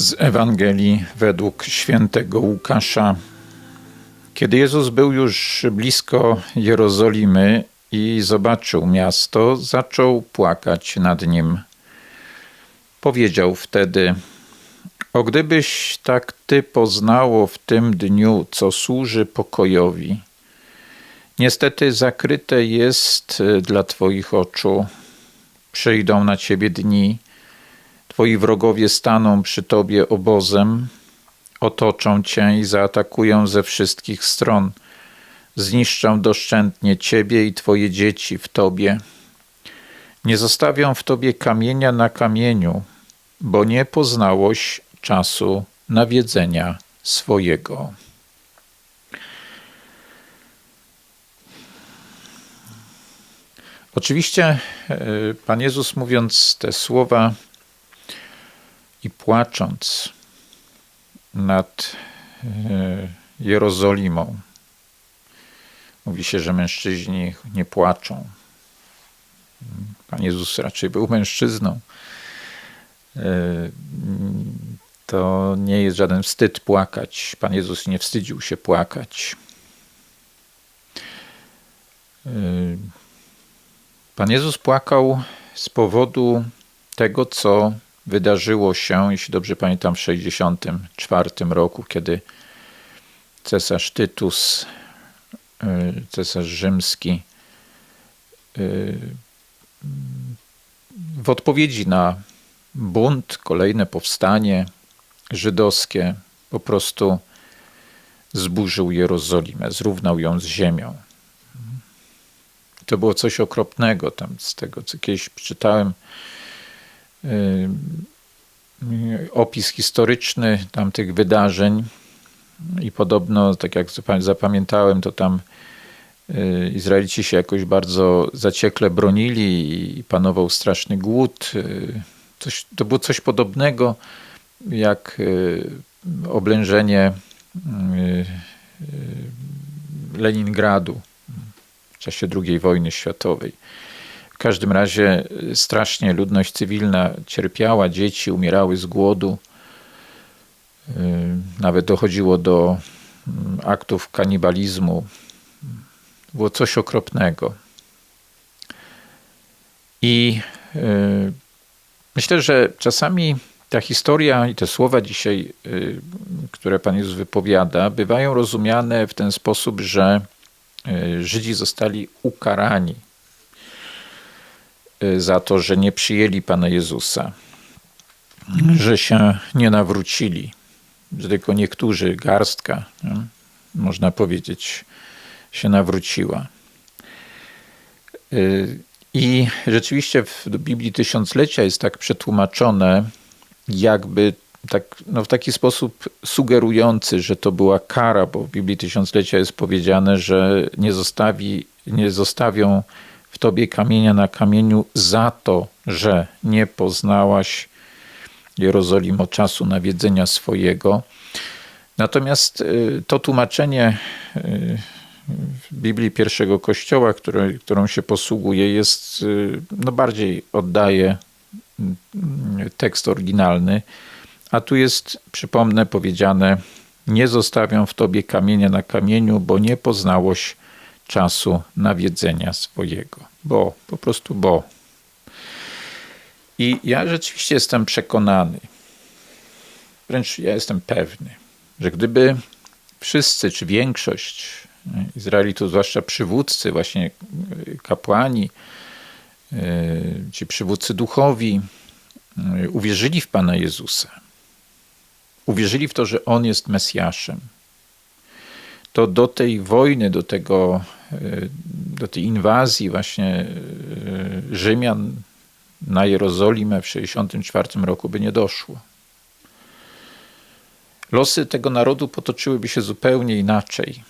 Z Ewangelii według świętego Łukasza. Kiedy Jezus był już blisko Jerozolimy i zobaczył miasto, zaczął płakać nad nim. Powiedział wtedy: O gdybyś tak ty poznało w tym dniu, co służy pokojowi. Niestety zakryte jest dla twoich oczu. Przyjdą na ciebie dni, Twoi wrogowie staną przy Tobie obozem, otoczą Cię i zaatakują ze wszystkich stron. Zniszczą doszczętnie Ciebie i Twoje dzieci w Tobie. Nie zostawią w Tobie kamienia na kamieniu, bo nie poznałoś czasu nawiedzenia swojego. Oczywiście e, Pan Jezus mówiąc te słowa i płacząc nad e, Jerozolimą, mówi się, że mężczyźni nie płaczą. Pan Jezus raczej był mężczyzną. E, to nie jest żaden wstyd płakać. Pan Jezus nie wstydził się płakać. E, Pan Jezus płakał z powodu tego, co wydarzyło się, jeśli dobrze pamiętam, w 1964 roku, kiedy cesarz Tytus, y, cesarz rzymski, y, w odpowiedzi na bunt, kolejne powstanie żydowskie, po prostu zburzył Jerozolimę, zrównał ją z ziemią. To było coś okropnego tam z tego, co kiedyś przeczytałem opis historyczny tamtych wydarzeń i podobno, tak jak zapamiętałem, to tam y, Izraelici się jakoś bardzo zaciekle bronili i panował straszny głód. Y, coś, to było coś podobnego jak y, oblężenie Leningradu w czasie II wojny światowej. W każdym razie y, strasznie ludność cywilna cierpiała, dzieci umierały z głodu. Y, nawet dochodziło do mm, aktów kanibalizmu. Było coś okropnego. I y, myślę, że czasami ta historia i te słowa dzisiaj, które Pan Jezus wypowiada, bywają rozumiane w ten sposób, że Żydzi zostali ukarani za to, że nie przyjęli Pana Jezusa, że się nie nawrócili, że tylko niektórzy, garstka, można powiedzieć, się nawróciła. Y, I rzeczywiście w Biblii Tysiąclecia jest tak przetłumaczone, jakby tak, no w taki sposób sugerujący, że to była kara, bo w Biblii Tysiąclecia jest powiedziane, że nie, zostawi, nie zostawią w tobie kamienia na kamieniu za to, że nie poznałaś Jerozolimo czasu nawiedzenia swojego. Natomiast y, to tłumaczenie y, Biblii pierwszego kościoła, które, którą się posługuje, jest y, no bardziej oddaje tekst oryginalny, a tu jest, przypomnę, powiedziane: Nie zostawiam w tobie kamienia na kamieniu, bo nie poznałoś czasu nawiedzenia swojego. Bo, po prostu bo. I ja rzeczywiście jestem przekonany, wręcz ja jestem pewny, że gdyby wszyscy, czy większość Izraelitów, zwłaszcza przywódcy, właśnie kapłani, e, ci przywódcy duchowi, e, uwierzyli w Pana Jezusa, uwierzyli w to, że On jest Mesjaszem, to do tej wojny, do tego do tej inwazji właśnie e, Rzymian na Jerozolimę w 1964 roku by nie doszło. Losy tego narodu potoczyłyby się zupełnie inaczej.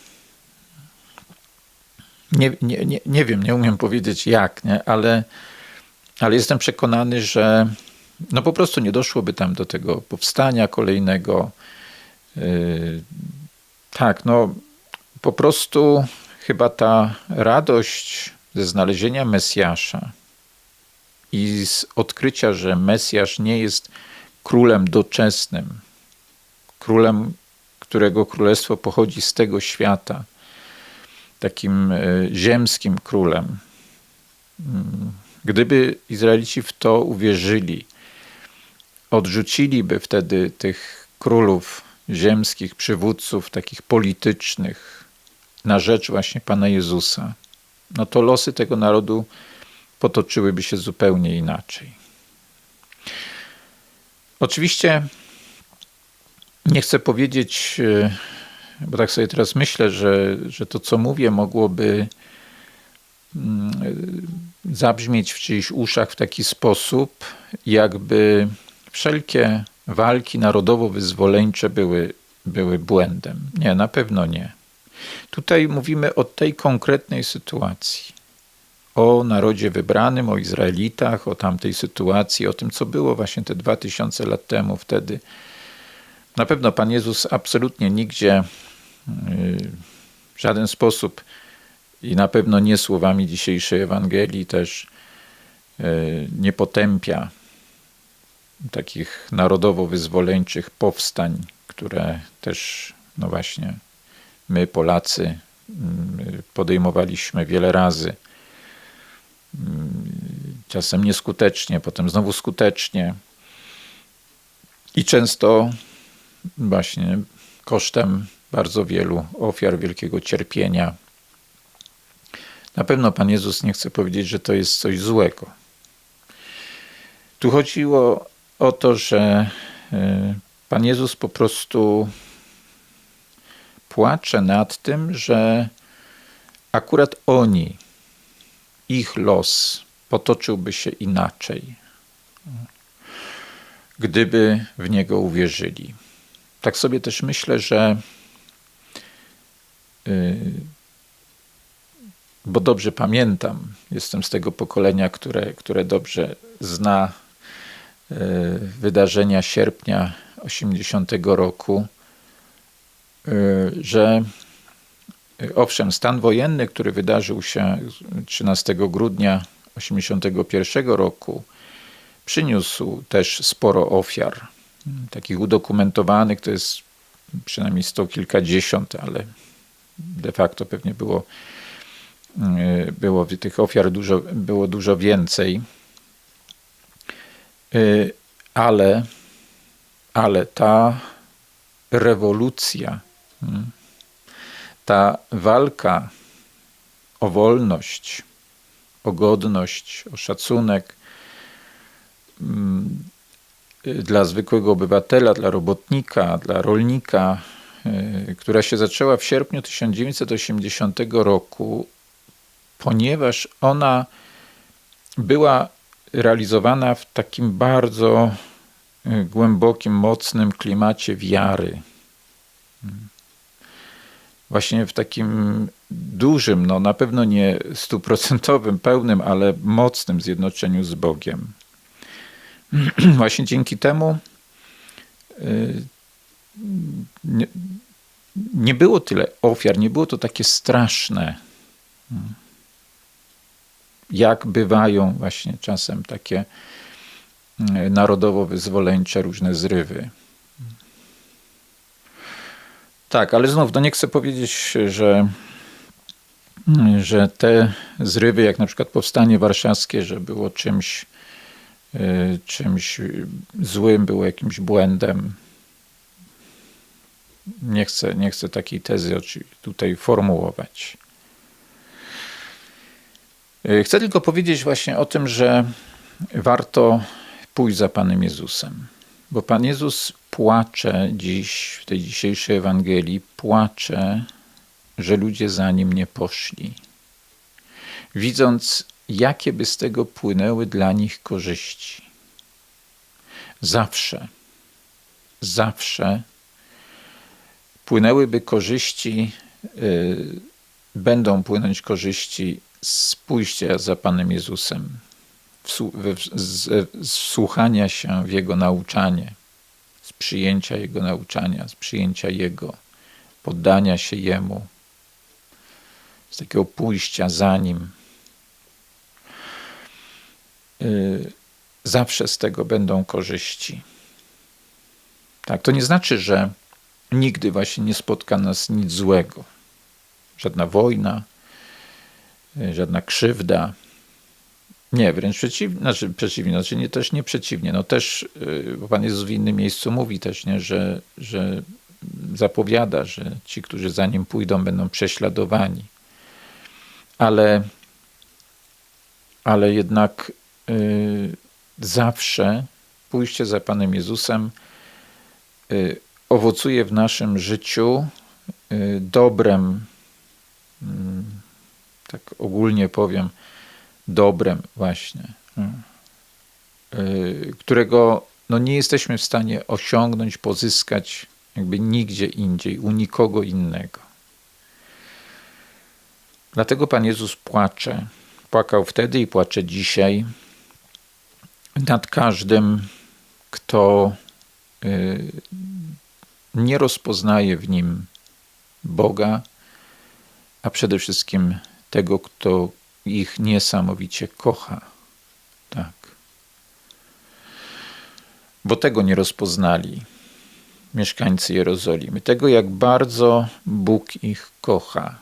Nie, nie, nie, nie wiem, nie umiem powiedzieć jak, nie? Ale, ale jestem przekonany, że no po prostu nie doszłoby tam do tego powstania kolejnego. Yy, tak, no po prostu chyba ta radość ze znalezienia Mesjasza i z odkrycia, że Mesjasz nie jest królem doczesnym, królem, którego królestwo pochodzi z tego świata, takim e, ziemskim królem. Gdyby Izraelici w to uwierzyli, odrzuciliby wtedy tych królów ziemskich, przywódców takich politycznych na rzecz właśnie Pana Jezusa, no to losy tego narodu potoczyłyby się zupełnie inaczej. Oczywiście nie chcę powiedzieć, e, bo tak sobie teraz myślę, że, że to, co mówię, mogłoby mm, zabrzmieć w czyichś uszach w taki sposób, jakby wszelkie walki narodowo-wyzwoleńcze były, były błędem. Nie, na pewno nie. Tutaj mówimy o tej konkretnej sytuacji. O narodzie wybranym, o Izraelitach, o tamtej sytuacji, o tym, co było właśnie te dwa tysiące lat temu wtedy. Na pewno Pan Jezus absolutnie nigdzie w żaden sposób i na pewno nie słowami dzisiejszej Ewangelii też e, nie potępia takich narodowo-wyzwoleńczych powstań, które też, no właśnie, my Polacy mm, podejmowaliśmy wiele razy. Mm, czasem nieskutecznie, potem znowu skutecznie. I często właśnie kosztem bardzo wielu ofiar, wielkiego cierpienia. Na pewno Pan Jezus nie chce powiedzieć, że to jest coś złego. Tu chodziło o to, że e, Pan Jezus po prostu płacze nad tym, że akurat oni, ich los potoczyłby się inaczej, gdyby w Niego uwierzyli. Tak sobie też myślę, że Y, bo dobrze pamiętam, jestem z tego pokolenia, które, które dobrze zna y, wydarzenia sierpnia 80 roku, że owszem, stan wojenny, który wydarzył się 13 grudnia 81 roku, przyniósł też sporo ofiar, takich udokumentowanych, to jest przynajmniej sto kilkadziesiąt, ale de facto pewnie było, y, było tych ofiar dużo, było dużo więcej. Y, ale, ale ta rewolucja, y, ta walka o wolność, o godność, o szacunek dla zwykłego obywatela, dla robotnika, dla rolnika, E, która się zaczęła w sierpniu 1980 roku, ponieważ ona była realizowana w takim bardzo e, głębokim, mocnym klimacie wiary. Właśnie w takim dużym, no na pewno nie stuprocentowym, pełnym, ale mocnym zjednoczeniu z Bogiem. Właśnie dzięki temu e, nie, nie było tyle ofiar, nie było to takie straszne, jak bywają właśnie czasem takie mm, narodowo-wyzwoleńcze różne zrywy. Tak, ale znów, no nie chcę powiedzieć, że, że te zrywy, jak na przykład powstanie warszawskie, że było czymś, y, czymś złym, było jakimś błędem nie chcę, nie chcę takiej tezy tutaj formułować. E, chcę tylko powiedzieć właśnie o tym, że warto pójść za Panem Jezusem, bo Pan Jezus płacze dziś, w tej dzisiejszej Ewangelii, płacze, że ludzie za Nim nie poszli. Widząc, jakie by z tego płynęły dla nich korzyści. Zawsze, zawsze płynęłyby korzyści, y, będą płynąć korzyści z pójścia za Panem Jezusem, z słuchania się w Jego nauczanie, przyjęcia Jego nauczania, z przyjęcia Jego, poddania się Jemu, z takiego pójścia za Nim. Y, zawsze z tego będą korzyści. Tak, to nie znaczy, że nigdy właśnie nie spotka nas nic złego. Żadna wojna, y, żadna krzywda. Nie, wręcz przeciwnie, znaczy przeciwnie, znaczy nie, też nie przeciwnie. No też, y, bo Pan Jezus w innym miejscu mówi też, nie, że, że zapowiada, że ci, którzy za Nim pójdą, będą prześladowani. Ale, ale jednak y, zawsze pójście za Panem Jezusem y, owocuje w naszym życiu y, dobrem, mm, tak ogólnie powiem, dobrem właśnie, y, którego no, nie jesteśmy w stanie osiągnąć, pozyskać jakby nigdzie indziej, u nikogo innego. Dlatego Pan Jezus płacze. Płakał wtedy i płacze dzisiaj nad każdym, kto y, nie rozpoznaje w nim Boga, a przede wszystkim tego, kto ich niesamowicie kocha. Tak. Bo tego nie rozpoznali mieszkańcy Jerozolimy. Tego, jak bardzo Bóg ich kocha.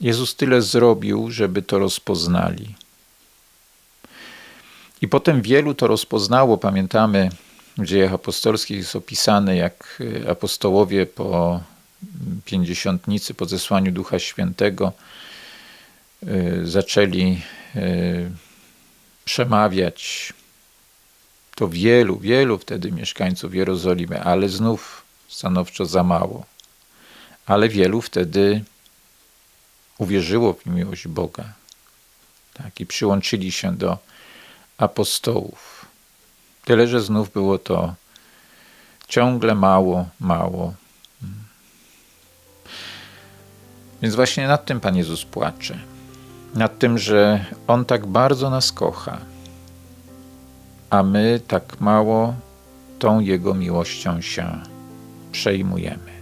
Jezus tyle zrobił, żeby to rozpoznali. I potem wielu to rozpoznało. Pamiętamy, w dziejach apostolskich jest opisane, jak apostołowie po pięćdziesiątnicy, po zesłaniu Ducha Świętego, y, zaczęli y, przemawiać. To wielu, wielu wtedy mieszkańców Jerozolimy, ale znów stanowczo za mało. Ale wielu wtedy uwierzyło w miłość Boga tak, i przyłączyli się do apostołów. Tyle, że znów było to ciągle mało, mało. Więc właśnie nad tym Pan Jezus płacze. Nad tym, że On tak bardzo nas kocha, a my tak mało tą Jego miłością się przejmujemy.